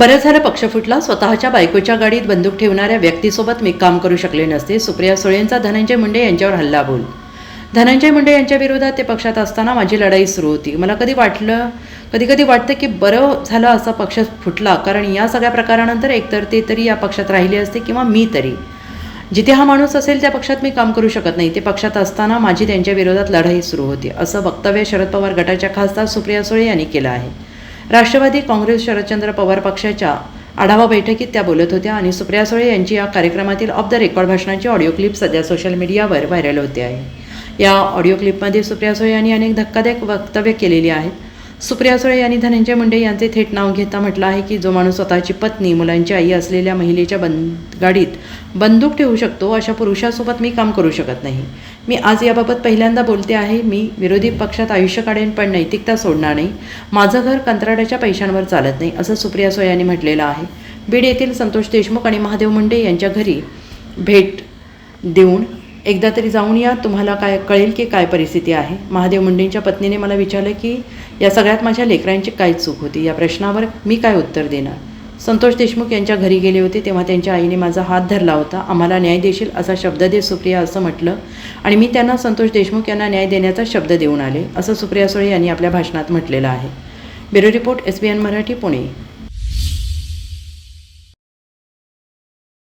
बरं झालं पक्ष फुटला. स्वतःच्या बायकोच्या गाडीत बंदूक ठेवणाऱ्या व्यक्तीसोबत मी काम करू शकले नसते. सुप्रिया सुळेंचा धनंजय मुंडे यांच्यावर हल्ला बोल. धनंजय मुंडे यांच्या विरोधात ते पक्षात असताना माझी लढाई सुरू होती. मला कधी वाटलं कधी कधी वाटतं की बरं झालं असा पक्ष फुटला. कारण या सगळ्या प्रकारानंतर एकतर ते तरी या पक्षात राहिले असते किंवा मी तरी. जिथे हा माणूस असेल त्या पक्षात मी काम करू शकत नाही. ते पक्षात असताना माझी त्यांच्या विरोधात लढाई सुरू होती असं वक्तव्य शरद पवार गटाच्या खासदार सुप्रिया सुळे यांनी केलं आहे. राष्ट्रवादी काँग्रेस शरदचंद्र पवार पक्षाच्या आढावा बैठकीत त्या बोलत होत्या आणि सुप्रिया सुळे यांची या कार्यक्रमातील ऑफ द रेकॉर्ड भाषणाची ऑडिओ क्लिप सध्या सोशल मीडियावर व्हायरल होते आहे. या ऑडिओ क्लिपमध्ये सुप्रिया सुळे यांनी अनेक धक्कादायक वक्तव्य केलेली आहेत. सुप्रिया सुळे यांनी धनंजय मुंडे यांचे थेट नाव घेता म्हटलं आहे की जो माणूस स्वतःची पत्नी मुलांची आई असलेल्या महिलेच्या बंद गाडीत बंदूक ठेवू शकतो अशा पुरुषासोबत मी काम करू शकत नाही. मी आज याबाबत पहिल्यांदा बोलते आहे. मी विरोधी पक्षात आयुष्य काढेन पण नैतिकता सोडणार नाही. माझं घर कंत्राटाच्या पैशांवर चालत नाही असं सुप्रिया सुळे यांनी म्हटलेलं आहे. बीड येथील संतोष देशमुख आणि महादेव मुंडे यांच्या घरी भेट देऊन एकदा तरी जाऊन या तुम्हाला काय कळेल की काय परिस्थिती आहे. महादेव मुंडेंच्या पत्नीने मला विचारलं की या सगळ्यात माझ्या लेकरांची काय चूक होती? या प्रश्नावर मी काय उत्तर देणार? संतोष देशमुख यांच्या घरी गेले होते तेव्हा त्यांच्या आईने माझा हात धरला होता. आम्हाला न्याय देशील असा शब्द दे सुप्रिया असं म्हटलं. आणि मी त्यांना संतोष देशमुख यांना न्याय देण्याचा शब्द देऊन आले असं सुप्रिया सुळे यांनी आपल्या भाषणात म्हटलेलं आहे. Bureau report S B N Marathi Pune.